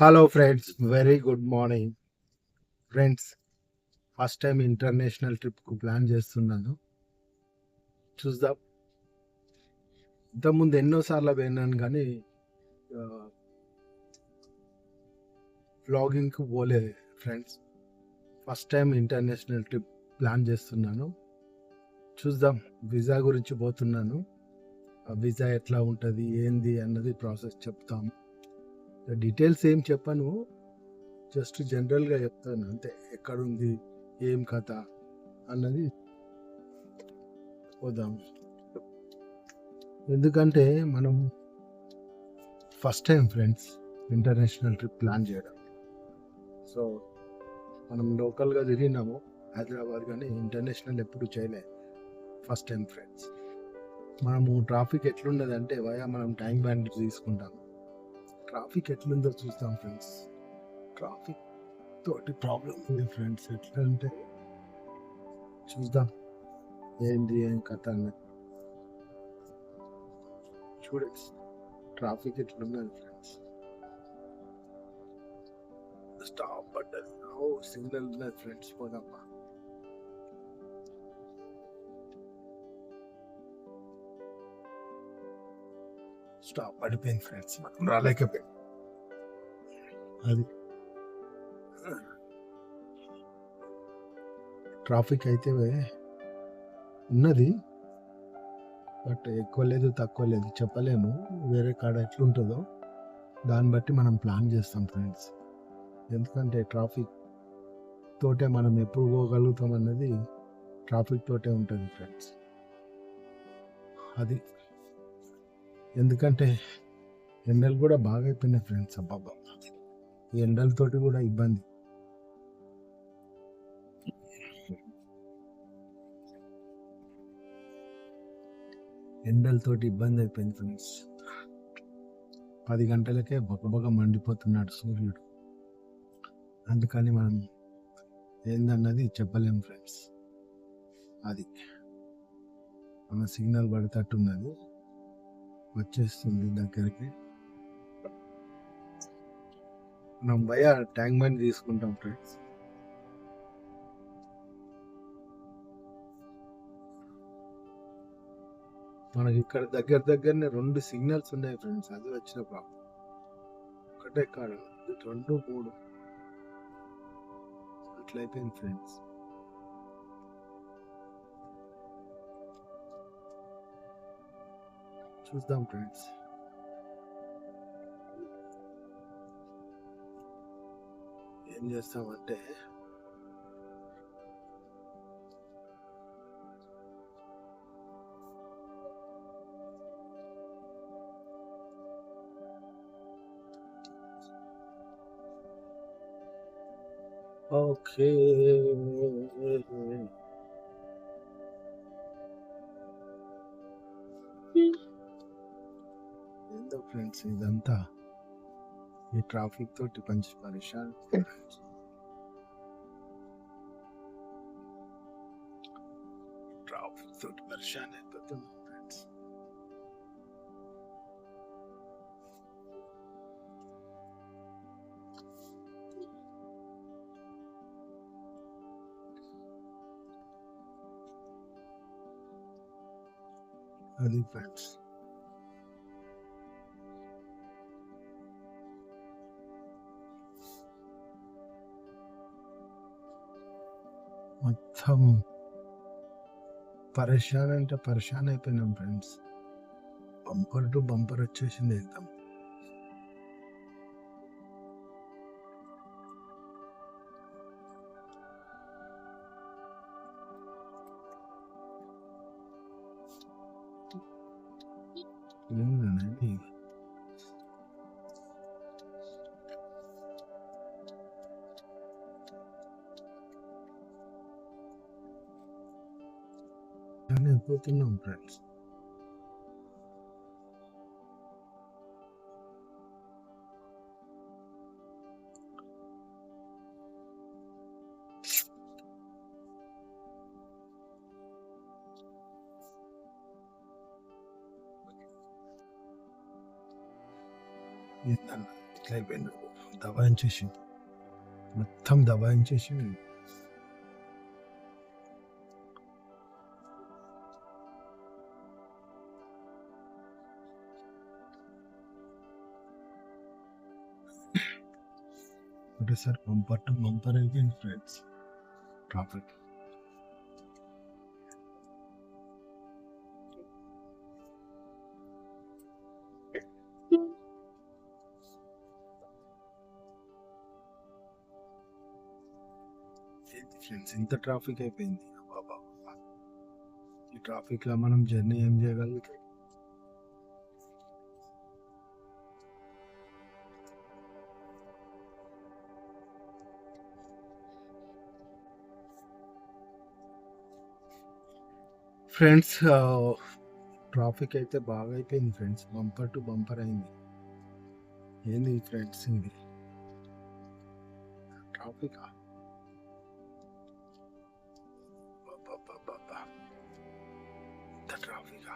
Hello friends very good morning friends first time international ట్రిప్కు plan చేస్తున్నాను. చూద్దాం. ఇంతకుముందు ఎన్నోసార్లు పోయినాను కానీ వ్లాగింగ్కి పోలేదు friends first time international trip plan చేస్తున్నాను. చూద్దాం. వీసా గురించి పోతున్నాను. ఆ వీసా ఎట్లా ఉంటుంది ఏంది అన్నది ప్రాసెస్ చెప్తాము. డీటెయిల్స్ ఏం చెప్పను. జస్ట్ జనరల్గా చెప్తాను. అంతే ఎక్కడుంది ఏం కథ అన్నది పోదాం. ఎందుకంటే మనం first time friends international trip plan చేయడం. సో మనం లోకల్గా తిరిగినాము హైదరాబాద్ కానీ ఇంటర్నేషనల్ ఎప్పుడు చేయలే. First time friends. మనము ట్రాఫిక్ ఎట్లుండదంటే వయా మనం టైం బ్యాండ్ తీసుకుంటాము. ట్రాఫిక్ ఎట్లుందో చూస్తాం ఫ్రెండ్స్. ట్రాఫిక్ తోటి ప్రాబ్లం ఉంది ఫ్రెండ్స్ ఎట్లా అంటే చూద్దాం. ఏంటి ఏం కథ అన్నది. చూడండి. ట్రాఫిక్ ఎట్లున్నది ఫ్రెండ్స్. స్టాప్ పడ్డది ఓ సిగ్నల్ ఉన్నది ఫ్రెండ్స్ పోదమ్మా స్టాప్ పడిపోయింది ఫ్రెండ్స్ మనం రాలేకపోయింది అది. ట్రాఫిక్ అయితే ఉన్నది బట్ ఎక్కువ లేదు తక్కువ లేదు. చెప్పలేము వేరే కాడ ఎట్లుంటుందో. దాన్ని బట్టి మనం ప్లాన్ చేస్తాం ఫ్రెండ్స్. ఎందుకంటే ట్రాఫిక్ తోటే మనం ఎప్పుడు పోగలుగుతాం అన్నది ట్రాఫిక్ తోటే ఉంటుంది ఫ్రెండ్స్. అది. ఎందుకంటే ఎండలు కూడా బాగా అయిపోయినాయి ఫ్రెండ్స్ అబ్బాబ్బా. ఈ ఎండలతోటి కూడా ఇబ్బంది. ఎండలతోటి ఇబ్బంది అయిపోయింది ఫ్రెండ్స్. పది గంటలకే బొగబొగ మండిపోతున్నాడు సూర్యుడు. అందుకని మనం ఏందన్నది చెప్పలేము ఫ్రెండ్స్. అది. మన సిగ్నల్ పడేటట్టున్నది. వచ్చేస్తుంది దగ్గరికి. మనం భయ ట్యాంక్ బండ్ తీసుకుంటాం ఫ్రెండ్స్. మనకి ఇక్కడ దగ్గర దగ్గరనే రెండు సిగ్నల్స్ ఉన్నాయి ఫ్రెండ్స్ అది వచ్చిన ప్రాబ్లం ఒకటే కాదు రెండు మూడు. అట్లయిపోయింది friends. Just dumb drinks. And just someone there. Okay. ఏం చేస్తామంటే ఓకే ఏందో ఫ్రెండ్స్ ఇదంతా ఈ ట్రాఫిక్ తోటి పంచి పరిశాన్ ట్రాఫిక్ తోటి పరిశాన్ అయిపోతుంది ఫ్రెండ్స్ అది ఫ్రెండ్స్ మొత్తం పరేషాన్ అంటే పరేషాన్ అయిపోయినాం ఫ్రెండ్స్. బంపర్ టు బంపర్ వచ్చేసింది ఎగ్దాం ఏంటండి కానీ అయిపోతున్నాం ఫ్రెండ్స్ ఏంటన్నా ఇట్లా అయిపోయింది దబాయించేసి మొత్తం దబాయించేసి ఒకటేసారి బంపర్ టు బంపర్ అయిపోయింది ఫ్రెండ్స్ ట్రాఫిక్ ఏంటి ఫ్రెండ్స్ ఇంత ట్రాఫిక్ అయిపోయింది అబ్బబ్బబ్బా. ఈ ట్రాఫిక్లో మనం జర్నీ ఏం చేయగలుగుతాం ఫ్రెండ్స్ ట్రాఫిక్ అయితే బాగా అయిపోయింది ఫ్రెండ్స్. బంపర్ టు బంపర్ అయింది. ఏంది ఫ్రెండ్స్ ఇది? ట్రాఫిక్? ట్రాఫిక్?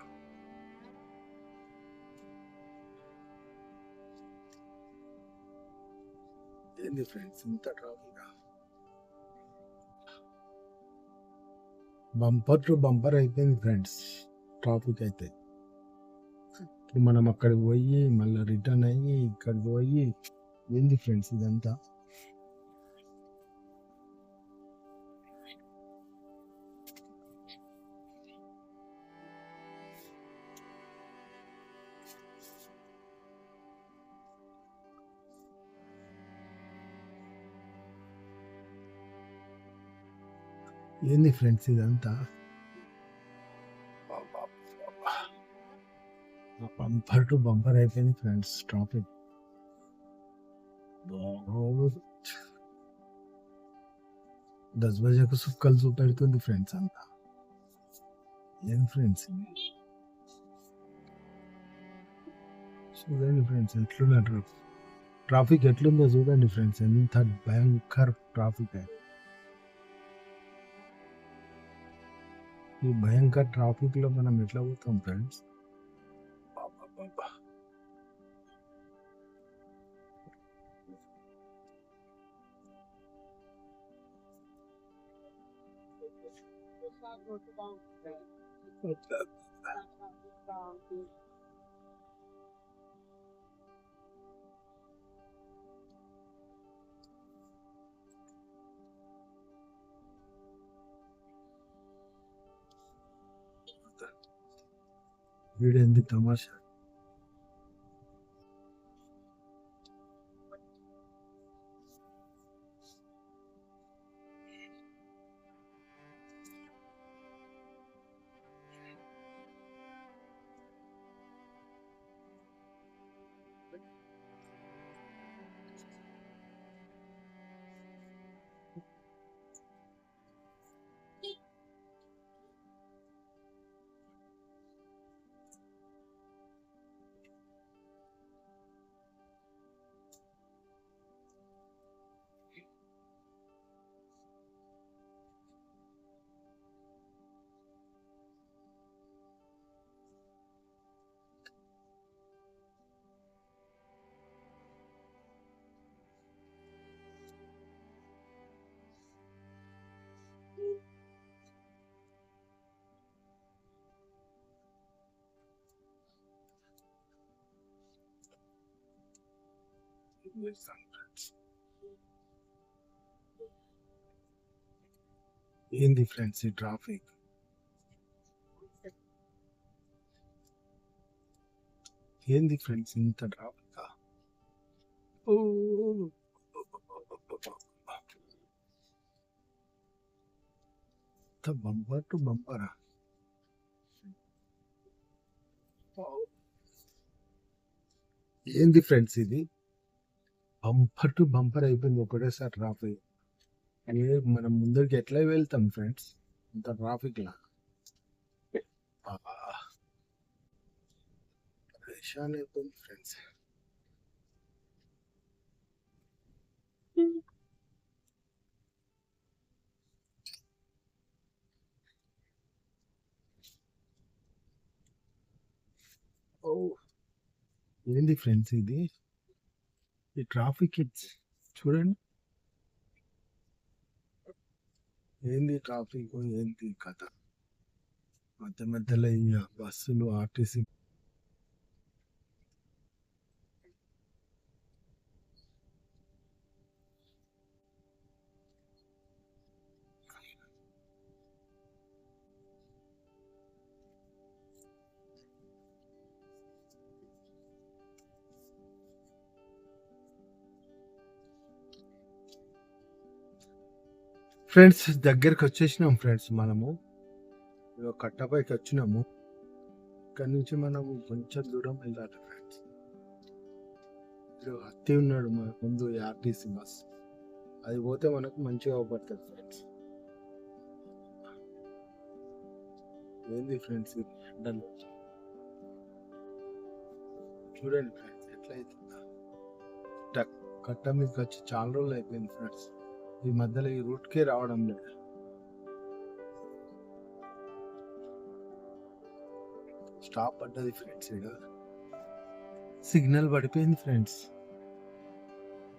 ఏంది ఫ్రెండ్స్ ఇంత ట్రాఫిక్? బంపర్ టు బంపర్ అయిపోయింది ఫ్రెండ్స్. ట్రాఫిక్ అయితే. ఇప్పుడు మనం అక్కడికి పోయి మళ్ళీ రిటర్న్ అయ్యి ఇక్కడికి పోయి ఏంది ఫ్రెండ్స్ ఇదంతా? ఏంది ఫ్రెండ్స్ ఇదంతా? బంపర్ టు బంపర్ అయిపోయింది ఫ్రెండ్స్ ట్రాఫిక్ దస్ బజేకు సుక్కలు చూపెడుతుంది ఫ్రెండ్స్ అంతా. ఏం ఫ్రెండ్స్ చూడండి ఫ్రెండ్స్ ఎట్లున్నారు ట్రాఫిక్ ఎట్లుందో చూడండి ఫ్రెండ్స్ ఎంత భయంకర ట్రాఫిక్ ఈ భయంకర ట్రాఫిక్లో మనం ఎట్లా పోతాం ఫ్రెండ్స్ 揺れんで騙し వీడేంది తమాషా ఏంది ఫ్రెండ్స్ ఈ ట్రాఫిక్ ఏంది ఫ్రెండ్స్ ఇంత ట్రాఫిక్ బంపర్ టు బంపరా ఏంది ఫ్రెండ్స్ ఇది? బంపర్ టు బంపర్ అయిపోయింది. ఒకటేసారి ట్రాఫిక్. ఏ మనం ముందరికి ఎట్లా వెళ్తాం ఫ్రెండ్స్? ఇంత ట్రాఫిక్ లా పరేషాన్ అయిపోయింది ఫ్రెండ్స్. ఓ. ఏంది ఫ్రెండ్స్ ఇది? ఈ ట్రాఫిక్ కిడ్స్ చూడండి. ఏంది ట్రాఫిక్? ఏంది కథ? మధ్య మధ్యలో ఈ బస్సులు ఆర్టీసీ ఫ్రెండ్స్ దగ్గరికి వచ్చేసినాం ఫ్రెండ్స్ మనము. కట్టపైకి వచ్చినాము. ఇక్కడ నుంచి మనము కొంచెం దూరం వెళ్ళాలి ఫ్రెండ్స్. ఇదిగో హత్తి ఉన్నాడు మన ముందు ఆర్టీసీ బస్ అది పోతే మనకు మంచిగా అవపడుతుంది ఫ్రెండ్స్. ఏంది ఫ్రెండ్స్ ఎండలు. చూడండి ఫ్రెండ్స్ ఎట్లా అవుతుందా కట్ట మీదకి వచ్చి చాలా రోజులు అయిపోయింది ఫ్రెండ్స్. ఈ మధ్యలో ఈ రూట్కే రావడం లేదు. స్టాప్ పడ్డది ఫ్రెండ్స్ ఇక్కడ సిగ్నల్ పడిపోయింది ఫ్రెండ్స్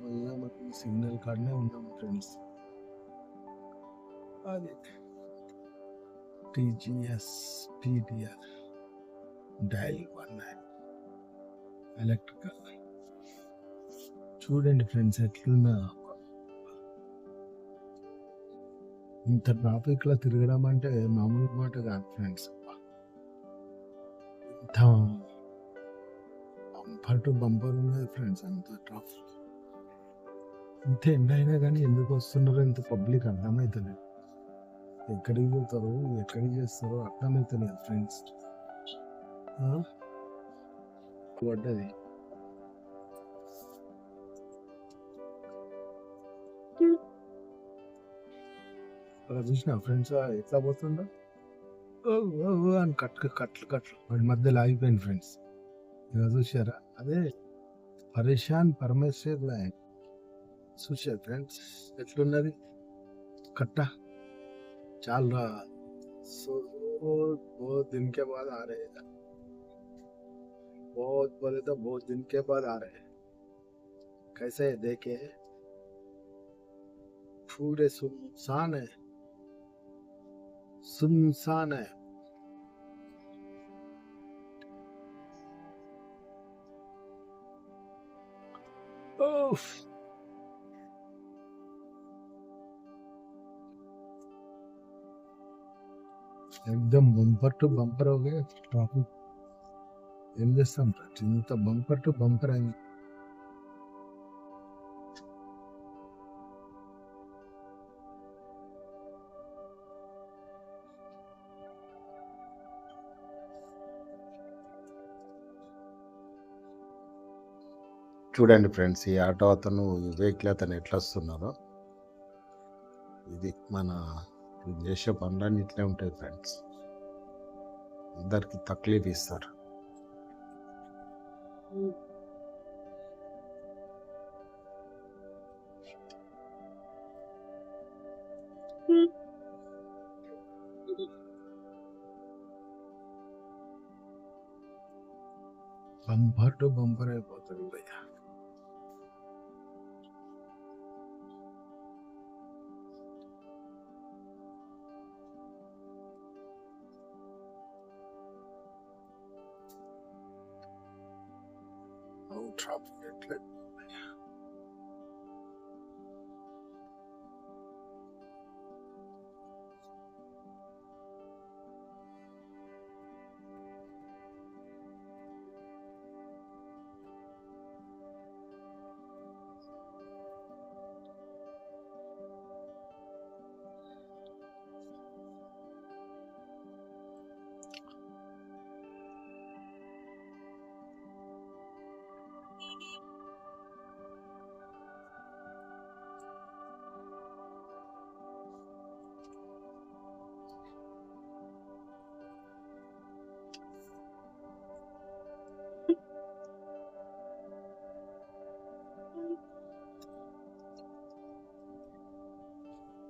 మళ్ళీ మనకి సిగ్నల్ కాడనే ఉన్నాం ఫ్రెండ్స్ అది. TGS TDR dial one nine electrical చూడండి ఫ్రెండ్స్ ఎట్లున్నా. ఇంత ట్రాఫిక్ తిరగడం అంటే మామూలు మాట కాదు ఫ్రెండ్స్ ఇంత బంపర్ టు బంపర్ ఉన్నది ఫ్రెండ్స్ అంత ట్రాఫిక్ ఇంత ఎండ అయినా కానీ ఎందుకు వస్తున్నారో ఇంత పబ్లిక్ అర్థమవుతలేదు ఎక్కడికి పోతారు ఎక్కడికి చేస్తారో అర్థమవుతలేదు ఫ్రెండ్స్ పడ్డది. అలా చూసిన ఫ్రెండ్స్ ఎట్లా పోతుండో ఓ, ఓ, ఓ అని కట్లు కట్లు కట్లు వాడి మధ్యలో ఆగిపోయింది ఫ్రెండ్స్ ఇలా చూసారా అదే పరేషాన్ పరమేశ్వర్ లైన్ చూసారు ఫ్రెండ్స్ ఎట్లున్నది కట్ట చాలా సో बहुत दिन के बाद आ रहे हैं बहुत बोले तो बहुत दिन के बाद आ रहे हैं कैसे है देखे पूरे सुनसान है सुनसान है। एकदम बम्पर टू बम्पर हो गया ट्रॉफिक एम एस चिंता बम्पर टू बम्पर आएँगे। చూడండి ఫ్రెండ్స్ ఈ ఆటో అతను వెహికల్ అతను ఎట్లా వస్తున్నారో ఇది మన చేసే పనులన్నీ ఇట్లే ఉంటాయి ఫ్రెండ్స్. అందరికి తక్లీఫ్ ఇస్తారు. బంపర్ టు బంపర్ అయిపోతుంది భయ్యా.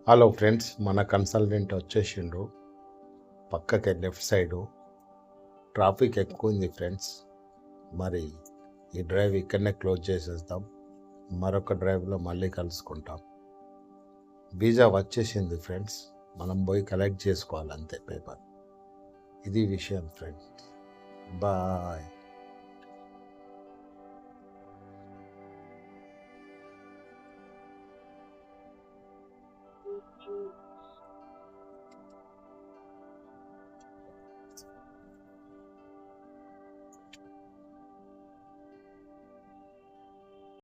హలో ఫ్రెండ్స్ మన కన్సల్టెంట్ వచ్చేసిండు. పక్కకి లెఫ్ట్ సైడు ట్రాఫిక్ ఎక్కువ ఉంది ఫ్రెండ్స్ మరి ఈ డ్రైవ్ ఇక్కడనే క్లోజ్ చేసేద్దాం. మరొక డ్రైవ్లో మళ్ళీ కలుసుకుంటాం. వీజా వచ్చేసింది ఫ్రెండ్స్ మనం పోయి కలెక్ట్ చేసుకోవాలి అంతే పేపర్ ఇది విషయం ఫ్రెండ్స్ బాయ్